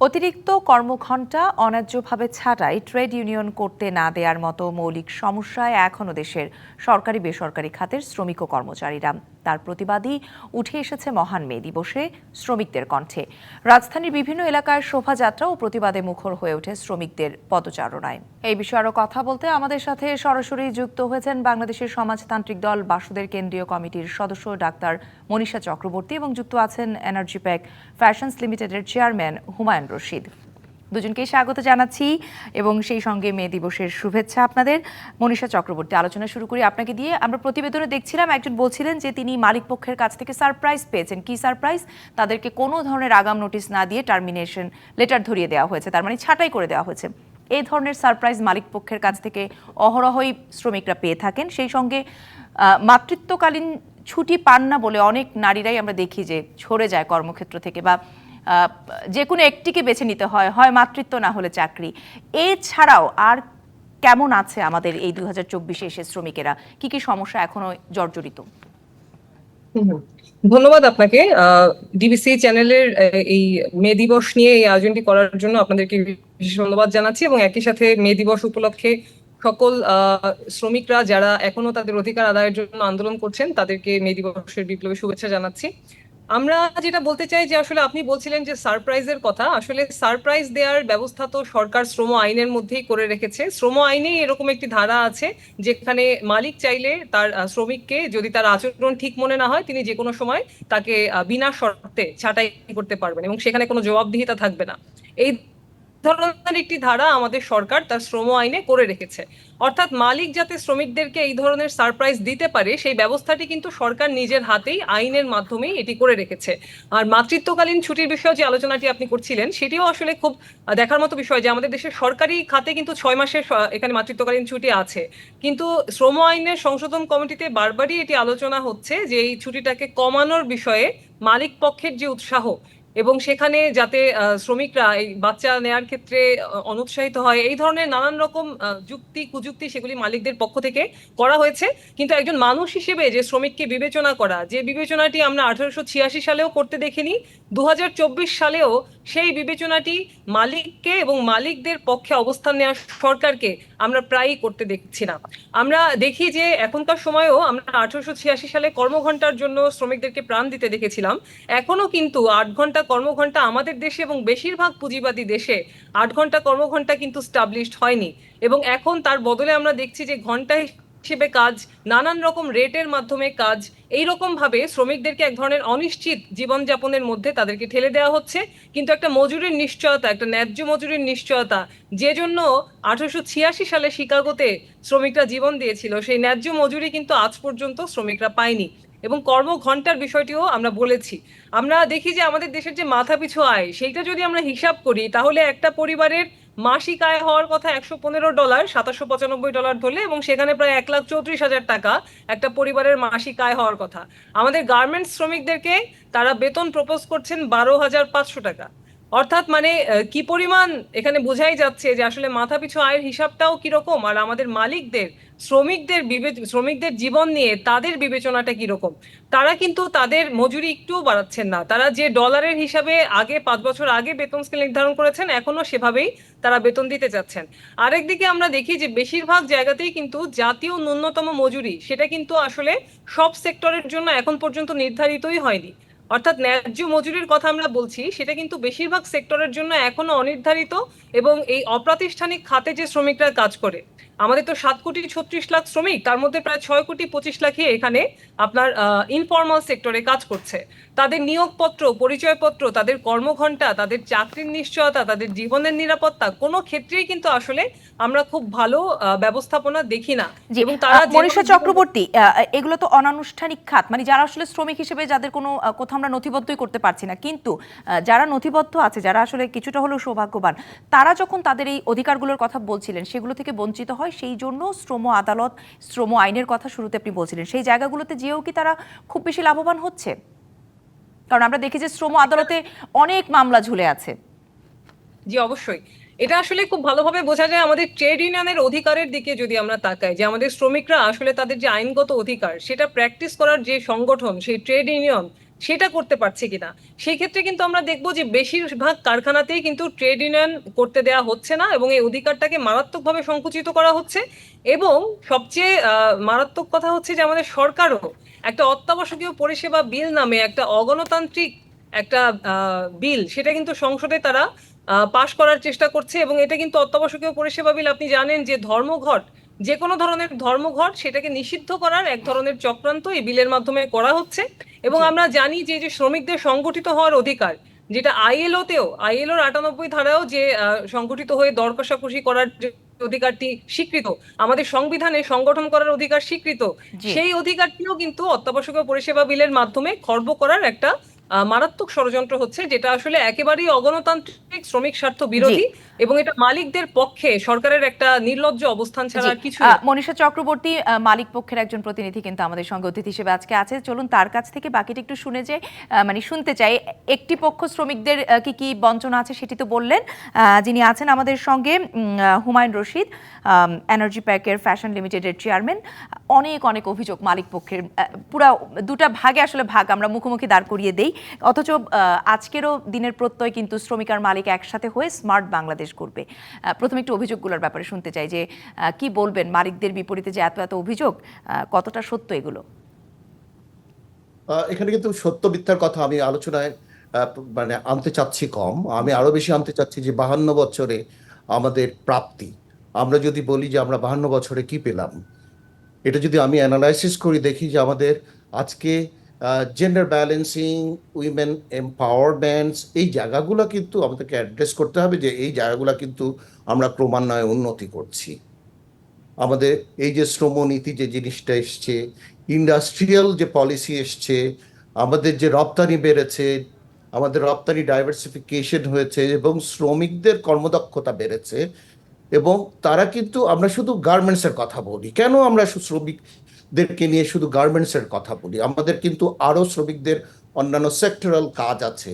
অতিরিক্ত কর্মঘণ্টা অন্যায্যভাবে ছাঁটাই trade union করতে না দেওয়ার মতো মৌলিক সমস্যায় এখনও দেশের সরকারি বেসরকারি খাতের শ্রমিক ও কর্মচারীরা। তার প্রতিবাদী উঠে এসেছে মহান মে দিবসে শ্রমিকদের কণ্ঠে। রাজধানীর বিভিন্ন এলাকায় শোভাযাত্রা ও প্রতিবাদে মুখর হয়ে ওঠে শ্রমিকদের পদচারণায়। এই বিষয়ে আরও কথা বলতে আমাদের সাথে সরাসরি যুক্ত হয়েছেন বাংলাদেশের সমাজতান্ত্রিক দল বাসুদের কেন্দ্রীয় কমিটির সদস্য ডাক্তার মনীষা চক্রবর্তী এবং যুক্ত আছেন এনার্জি প্যাক ফ্যাশনস লিমিটেডের চেয়ারম্যান হুমায়ুন রশিদ। দুজনকেই স্বাগত জানাচ্ছি এবং সেই সঙ্গে মে দিবসের শুভেচ্ছা আপনাদের। মনীষা চক্রবর্তী, আলোচনা শুরু করি আপনাকে দিয়ে। আমরা প্রতিবেদনে দেখছিলাম একজন বলছিলেন যে তিনি মালিক পক্ষের কাছ থেকে সারপ্রাইজ পেয়েছেন। কি সারপ্রাইজ তাদেরকে কোনো ধরনের আগাম নোটিশ না দিয়ে টার্মিনেশন লেটার ধরিয়ে দেওয়া হয়েছে। তার মানে ছাঁটাই করে দেওয়া হয়েছে। এই ধরনের সারপ্রাইজ মালিক পক্ষের কাছ থেকে অহরহই শ্রমিকরা পেয়ে থাকেন। সেই সঙ্গে মাতৃত্বকালীন ছুটি পান না বলে অনেক নারীরাই আমরা দেখি যে ছড়ে যায় কর্মক্ষেত্র থেকে বা যে কোনো একটিকে বেছে নিতে হয় হয় মাতৃত্ব না হলে চাকরি। এছাড়াও আর কেমন আছে আমাদের এই দুই হাজার চব্বিশে এসে শ্রমিকেরা? কি কি সমস্যা এখনও জর্জরিত। ধন্যবাদ আপনাকে। ডিবিসি চ্যানেলের এই মে দিবস নিয়ে এই আয়োজনটি করার জন্য আপনাদেরকে বিশেষ ধন্যবাদ জানাচ্ছি এবং একই সাথে মে দিবস উপলক্ষে সকল শ্রমিকরা যারা এখনও তাদের অধিকার আদায়ের জন্য আন্দোলন করছেন, তাদেরকে মে দিবসের বিপ্লবী শুভেচ্ছা জানাচ্ছি। আমরা যেটা বলতে চাই যে আসলে আপনি বলছিলেন যে সারপ্রাইজের কথা, আসলে সারপ্রাইজ দেওয়ার ব্যবস্থা তো সরকার শ্রম আইনের মধ্যেই করে রেখেছে। শ্রম আইনেই এরকম একটি ধারা আছে যেখানে মালিক চাইলে তার শ্রমিককে যদি তার আচরণ ঠিক মনে না হয়, তিনি যে কোনো সময় তাকে বিনা শর্তে ছাঁটাই করতে পারবেন এবং সেখানে কোনো জবাবদিহিতা থাকবে না। এই ধরনের একটি ধারা আমাদের সরকার তার শ্রম আইনে করে রেখেছে। অর্থাৎ মালিক যাতে শ্রমিকদেরকে এই ধরনের সারপ্রাইজ দিতে পারে, সেই ব্যবস্থাটি কিন্তু সরকার নিজের হাতেই আইনের মাধ্যমেই এটি করে রেখেছে। আর মাতৃত্বকালীন ছুটির বিষয়ে যে আলোচনাটি আপনি করছিলেন, সেটিও আসলে খুব দেখার মতো বিষয় যে আমাদের দেশের সরকারি খাতে কিন্তু ছয় মাসের এখানে মাতৃত্বকালীন ছুটি আছে। কিন্তু শ্রম আইনের সংশোধন কমিটিতে বারবারই এটি আলোচনা হচ্ছে যে এই ছুটিটাকে কমানোর বিষয়ে মালিক পক্ষের যে উৎসাহ এবং সেখানে যাতে শ্রমিকরা এই বাচ্চা নেয়ার ক্ষেত্রে অনুৎসাহিত হয়, এই ধরনের নানান রকম যুক্তি, কুযুক্তি সেগুলি মালিকদের পক্ষ থেকে করা হয়েছে। কিন্তু একজন মানুষ হিসেবে যে শ্রমিককে বিবেচনা করা, যে বিবেচনাটি আমরা আঠারোশো ছিয়াশি সালেও করতে দেখিনি দু হাজার চব্বিশ সালেও সেই বিবেচনাটি মালিককে এবং মালিকদের পক্ষে অবস্থান নেওয়া সরকারকে আমরা প্রায়ই করতে দেখছি না। আমরা দেখি যে এখনকার সময়েও আমরা আঠারোশো ছিয়াশি সালে কর্মঘণ্টার জন্য শ্রমিকদেরকে প্রাণ দিতে দেখেছিলাম। এখনও কিন্তু আট ঘণ্টা কর্মঘণ্টা আমাদের দেশে এবং বেশিরভাগ পুঁজিবাদী দেশে আট ঘণ্টা কর্মঘণ্টা কিন্তু স্টাবলিশড হয়নি। এবং এখন তার বদলে আমরা দেখছি যে ঘণ্টা হিসেবে কাজ, নানান রকম রেটের মাধ্যমে কাজ এই ভাবে শ্রমিকদেরকে এক ধরনের অনিশ্চিত জীবনযাপনের মধ্যে তাদেরকে ঠেলে দেওয়া হচ্ছে। কিন্তু একটা মজুরির নিশ্চয়তা, একটা ন্যায্য মজুরির নিশ্চয়তা, যে জন্য আঠারোশো ছিয়াশি সালে শিকাগোতে শ্রমিকরা জীবন দিয়েছিল, সেই ন্যায্য মজুরি কিন্তু আজ পর্যন্ত শ্রমিকরা পায়নি। এবং কর্মঘণ্টার বিষয়টিও আমরা বলেছি। আমরা দেখি যে আমাদের দেশের যে মাথাপিছু আয়, সেইটা যদি আমরা হিসাব করি, তাহলে একটা পরিবারের মাসিক আয় হওয়ার কথা একশো পনেরো ডলার সাতাশো পঁচানব্বই ডলার ধরলে এবং সেখানে প্রায় এক লাখ চৌত্রিশ হাজার টাকা একটা পরিবারের মাসিক আয় হওয়ার কথা। আমাদের গার্মেন্টস শ্রমিকদেরকে তারা বেতন প্রপোজ করছেন বারো হাজার পাঁচশো টাকা। অর্থাৎ মানে কি পরিমাণ এখানে বোঝাই যাচ্ছে যে আসলে মাথাপিছু আয়ের হিসাবটাও কীরকম আর আমাদের মালিকদের, শ্রমিকদের শ্রমিকদের জীবন নিয়ে তাদের বিবেচনাটা কীরকম? তারা কিন্তু তাদের মজুরি একটুও বাড়াচ্ছেন না। তারা যে ডলারের হিসাবে আগে পাঁচ বছর আগে বেতন স্কেল নির্ধারণ করেছেন এখনও সেভাবেই তারা বেতন দিতে যাচ্ছেন। আরেকদিকে আমরা দেখি যে বেশিরভাগ জায়গাতেই কিন্তু জাতীয় ন্যূনতম মজুরি, সেটা কিন্তু আসলে সব সেক্টরের জন্য এখন পর্যন্ত নির্ধারিতই হয়নি। অর্থাৎ ন্যায্য মজুরির কথা আমরা বলছি, সেটা কিন্তু বেশিরভাগ সেক্টরের জন্য এখনও অনির্ধারিত এবং এই অপ্রাতিষ্ঠানিক খাতে যে শ্রমিকরা কাজ করে, আমাদের তো সাত কোটি ছত্রিশ লাখ শ্রমিক, তার মধ্যে প্রায় ছয় কোটি পঁচিশ লাখই এখানে আপনার ইনফর্মাল সেক্টরে কাজ করছে। তাদের নিয়োগপত্র, পরিচয়পত্র, তাদের কর্মঘণ্টা, তাদের চাকরির নিশ্চয়তা, তাদের জীবনের নিরাপত্তা, কোনো ক্ষেত্রেই কিন্তু আসলে আমরা খুব ভালো ব্যবস্থাপনা দেখি না। এবং তারা মনীষা চক্রবর্তী এগুলো তো অনানুষ্ঠানিক খাত। মানে যারা আসলে শ্রমিক হিসেবে যাদের কোনো কোথাও আমরা নথিবদ্ধই করতে পারছি না। কিন্তু যারা নথিবদ্ধ আছে যারা আসলে কিছুটা হলেও সৌভাগ্যবান তারা যখন তাদের এই অধিকারগুলোর কথা বলছিলেন সেগুলো থেকে বঞ্চিত হয়। সেই জন্য শ্রম আদালত শ্রম আইনের কথা শুরুতে আপনি বলছিলেন। সেই জায়গাগুলোতে যেও কি তারা খুব বেশি লাভবান হচ্ছে? কারণ আমরা দেখি যে শ্রম আদালতে অনেক মামলা ঝুলে আছে। জি অবশ্যই। এটা আসলে খুব ভালোভাবে বোঝা যায় আমাদের ট্রেড ইউনিয়নের অধিকারের দিকে যদি আমরা তাকাই, যে আমাদের শ্রমিকরা আসলে তাদের যে আইনগত অধিকার, সেটা প্র্যাকটিস করার যে সংগঠন, সেই ট্রেড ইউনিয়ন, সেটা করতে পারছে কিনা? সেই ক্ষেত্রে কিন্তু আমরা দেখব যে বেশিরভাগ কারখানাতেই কিন্তু ট্রেড ইউনিয়ন করতে দেওয়া হচ্ছে না এবং এই অধিকারটাকে মারাত্মকভাবে সংকুচিত করা হচ্ছে এবং সবচেয়ে মারাত্মক কথা হচ্ছে যে আমাদের সরকারও একটা অত্যাবশ্যকীয় পরিষেবা বিল নামে একটা অগণতান্ত্রিক একটা বিল, সেটা কিন্তু সংসদে তারা পাশ করার চেষ্টা করছে এবং এটা কিন্তু অত্যাবশ্যকীয় পরিষেবা বিল। আপনি জানেন যে ধর্মঘট যে কোনো ধরনের ধর্মঘট সেটাকে নিষিদ্ধ করার এক ধরনের চক্রান্ত এই বিলের মাধ্যমে করা হচ্ছে। এবং আমরা জানি যে যে শ্রমিকদের সংগঠিত হওয়ার অধিকার যেটা আইএলও তেও আইএলওর আটানব্বই ধারাও যে সংগঠিত হয়ে দর কষাকষি করার অধিকারটি স্বীকৃত আমাদের সংবিধানে সংগঠন করার অধিকার স্বীকৃত সেই অধিকারটিও কিন্তু অত্যাবশ্যকীয় পরিষেবা বিলের মাধ্যমে খর্ব করার একটা মারাত্মক ষড়যন্ত্র হচ্ছে যেটা আসলে একেবারেই অগণতান্ত্রিক শ্রমিক স্বার্থ বিরোধী এবং এটা মালিকদের পক্ষে সরকারের একটা নির্লজ্জ অবস্থান ছাড়া আর কিছু মনীষা চক্রবর্তী মালিক পক্ষের একজন প্রতিনিধি কিন্তু আমাদের সঙ্গে অতিথি হিসেবে আজকে আছে। চলুন তার কাছ থেকে বাকিটা একটু শুনে যাই মানে শুনতে চাই। একটি পক্ষ শ্রমিকদের কি কি বঞ্চনা আছে সেটি তো বললেন। যিনি আছেন আমাদের সঙ্গে হুমায়ুন রশিদ এনার্জি প্যাকের ফ্যাশন লিমিটেডের চেয়ারম্যান অনেক অনেক অভিযোগ মালিক পক্ষের পুরা দুটা ভাগে আসলে ভাগ। আমরা মুখোমুখি দাঁড় করিয়ে দেই। অথচ আজকেরও দিনের প্রত্যয় কিন্তু শ্রমিক আর মালিক একসাথে হয়ে স্মার্ট বাংলাদেশ করবে প্রথমে একটু অভিযোগগুলোর ব্যাপারে শুনতে চাই যে কি বলবেন মালিকদের বিপরীতে যে এত এত অভিযোগ? কতটা সত্য এগুলো? এখানে কিন্তু সত্য মিথ্যার কথা আমি আলোচনায় মানে আনতে চাচ্ছি কম। আমি আরও বেশি আনতে চাচ্ছি যে বাহান্ন বছরে আমাদের প্রাপ্তি। আমরা যদি বলি যে আমরা বাহান্ন বছরে কি পেলাম, এটা যদি আমি অ্যানালাইসিস করি, দেখি যে আমাদের আজকে জেন্ডার ব্যালেন্সিং উইমেন এম্পাওয়ারমেন্টস এই জায়গাগুলো কিন্তু আমাদেরকে অ্যাড্রেস করতে হবে যে এই জায়গাগুলো কিন্তু আমরা ক্রমান্বয়ে উন্নতি করছি। আমাদের এই যে শ্রমনীতি যে জিনিসটা এসছে ইন্ডাস্ট্রিয়াল যে পলিসি এসছে, আমাদের যে রপ্তানি বেড়েছে, আমাদের রপ্তানি ডাইভার্সিফিকেশন হয়েছে এবং শ্রমিকদের কর্মদক্ষতা বেড়েছে এবং তারা কিন্তু আমরা শুধু গার্মেন্টসের কথা বলি। কেন আমরা শু- শ্রমিকদেরকে নিয়ে শুধু গার্মেন্টসের কথা বলি, আমাদের কিন্তু আরও শ্রমিকদের অন্যান্য সেক্টরাল কাজ আছে।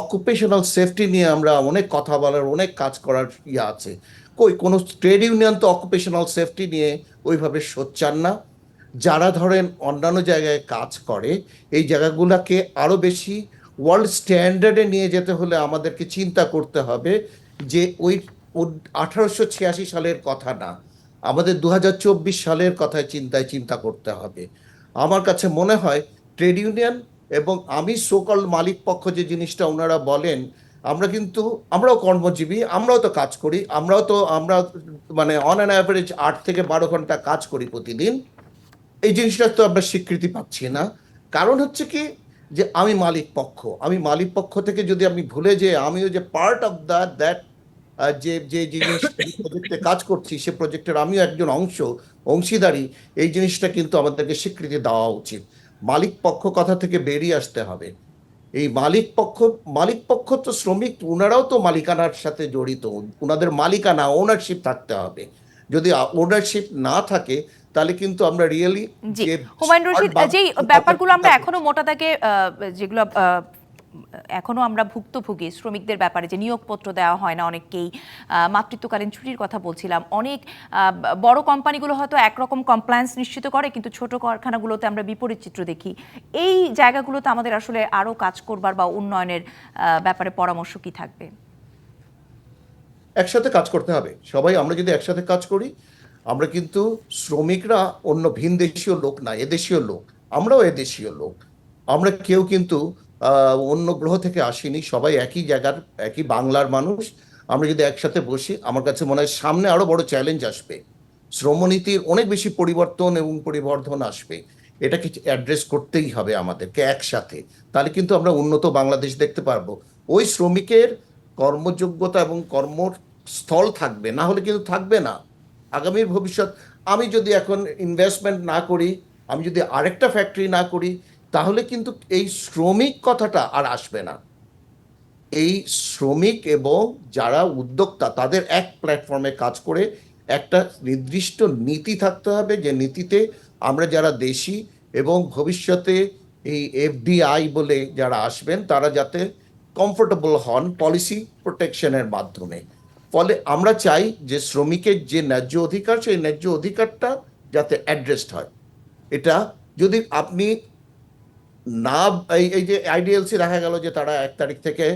অকুপেশনাল সেফটি নিয়ে আমরা অনেক কথা বলার, অনেক কাজ করার ইয়ে আছে। কই, কোনো ট্রেড ইউনিয়ন তো অকুপেশনাল সেফটি নিয়ে ওইভাবে সোচ্চান না। যারা ধরেন অন্যান্য জায়গায় কাজ করে, এই জায়গাগুলোকে আরও বেশি ওয়ার্ল্ড স্ট্যান্ডার্ডে নিয়ে যেতে হলে আমাদেরকে চিন্তা করতে হবে যে ওই আঠারোশো ছিয়াশি সালের কথা না। আমাদের দু হাজার চব্বিশ সালের কথায় চিন্তায় চিন্তা করতে হবে। আমার কাছে মনে হয় ট্রেড ইউনিয়ন এবং আমি সোকল মালিক পক্ষ যে জিনিসটা ওনারা বলেন, আমরা কিন্তু, আমরাও কর্মজীবী, আমরাও তো কাজ করি, আমরাও তো, আমরা মানে অন অ্যান অ্যাভারেজ আট থেকে বারো ঘণ্টা কাজ করি প্রতিদিন। এই জিনিসটা তো আমরা স্বীকৃতি পাচ্ছি না। কারণ হচ্ছে কি যে আমি মালিক পক্ষ, আমি মালিক পক্ষ থেকে যদি আমি ভুলে যে আমিও যে পার্ট অফ দ্য দ্যাট যে যে জিনিস প্রজেক্টে কাজ করছি সে প্রজেক্টের আমিও একজন অংশ অংশীদারি এই জিনিসটা কিন্তু আমাদেরকে স্বীকৃতি দেওয়া উচিত। মালিক পক্ষ কথা থেকে বেরিয়ে আসতে হবে। এই মালিক পক্ষ মালিক পক্ষ তো শ্রমিক ওনারাও তো মালিকানার সাথে জড়িত। ওনাদের মালিকানা ওনারশিপ থাকতে হবে। যদি ওনারশিপ না থাকে তাহলে কিন্তু আমরা রিয়েলি জি। হুমায়ুন রশিদ যেই ব্যাপারগুলো আমরা এখনও মোটা দাগে যেগুলো আহ, এখনও আমরা ভুক্তভোগী শ্রমিকদের ব্যাপারে যে নিয়োগপত্র দেওয়া হয় না অনেককেই মাতৃত্বকালীন ছুটির কথা বলছিলাম। অনেক বড় কোম্পানিগুলো হয়তো একরকম কমপ্লায়েন্স নিশ্চিত করে কিন্তু ছোট কারখানাগুলোতে আমরা বিপরীত চিত্র দেখি। এই জায়গাগুলোতে আমাদের আসলে আরও কাজ করবার বা উন্নয়নের ব্যাপারে পরামর্শ কি থাকবে? একসাথে কাজ করতে হবে। সবাই আমরা যদি একসাথে কাজ করি আমরা কিন্তু শ্রমিকরা অন্য ভিন দেশীয় লোক না এদেশীয় লোক। আমরাও এদেশীয় লোক। আমরা কেউ কিন্তু অন্য গ্রহ থেকে আসিনি। সবাই একই জায়গার, একই বাংলার মানুষ। আমরা যদি একসাথে বসি, আমার কাছে মনে হয় সামনে আরও বড় চ্যালেঞ্জ আসবে। শ্রমনীতির অনেক বেশি পরিবর্তন এবং পরিবর্ধন আসবে। এটাকে অ্যাড্রেস করতেই হবে আমাদেরকে একসাথে। তাহলে কিন্তু আমরা উন্নত বাংলাদেশ দেখতে পারব। ওই শ্রমিকের কর্মযোগ্যতা এবং কর্মস্থল থাকবে। না হলে কিন্তু থাকবে না। আগামীর ভবিষ্যৎ, আমি যদি এখন ইনভেস্টমেন্ট না করি, আমি যদি আরেকটা ফ্যাক্টরি না করি তাহলে কিন্তু এই শ্রমিক কথাটা আর আসবে না। এই শ্রমিক এবং যারা উদ্যোক্তা, তাদের এক প্ল্যাটফর্মে কাজ করে একটা নির্দিষ্ট নীতি থাকতে হবে যে নীতিতে আমরা যারা দেশি এবং ভবিষ্যতে এই এফডিআই বলে যারা আসবেন, তারা যাতে কমফোর্টেবল হন পলিসি প্রোটেকশনের মাধ্যমে। ফলে আমরা চাই যে শ্রমিকের যে ন্যায্য অধিকার, সেই ন্যায্য অধিকারটা যাতে অ্যাড্রেসড হয়। এটা যদি আপনি না এই যে আইডিএলসি দেখা গেল যে তারা এক তারিখ থেকে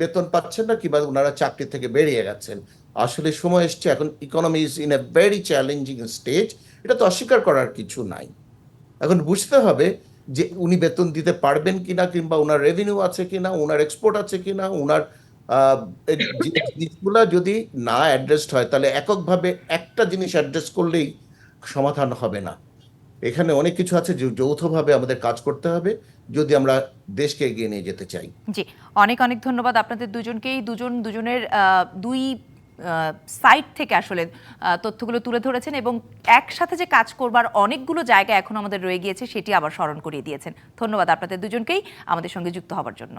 বেতন পাচ্ছেন না কিংবা ওনারা চাকরি থেকে বেরিয়ে গেছেন। আসলে সময় এসছে, এখন economy is in a very challenging stage এটা তো অস্বীকার করার কিছু নাই। এখন বুঝতে হবে যে উনি বেতন দিতে পারবেন কিনা কিংবা ওনার রেভিনিউ আছে কিনা ওনার এক্সপোর্ট আছে কিনা ওনার জিনিসগুলা যদি না অ্যাড্রেসড হয়, তাহলে এককভাবে একটা জিনিস অ্যাড্রেস করলেই সমাধান হবে না। এখানে অনেক কিছু আছে যে যৌথভাবে আমাদের কাজ করতে হবে, যদি আমরা দেশকে এগিয়ে নিয়ে যেতে চাই। জি, অনেক অনেক ধন্যবাদ আপনাদের দুজনকেই। দুজন, দুজনের দুই সাইট থেকে আসলে তথ্যগুলো তুলে ধরেছেন এবং একসাথে যে কাজ করবার অনেকগুলো জায়গা এখন আমাদের রয়ে গিয়েছে, সেটি আবার স্মরণ করিয়ে দিয়েছেন। ধন্যবাদ আপনাদের দুজনকেই আমাদের সঙ্গে যুক্ত হবার জন্য।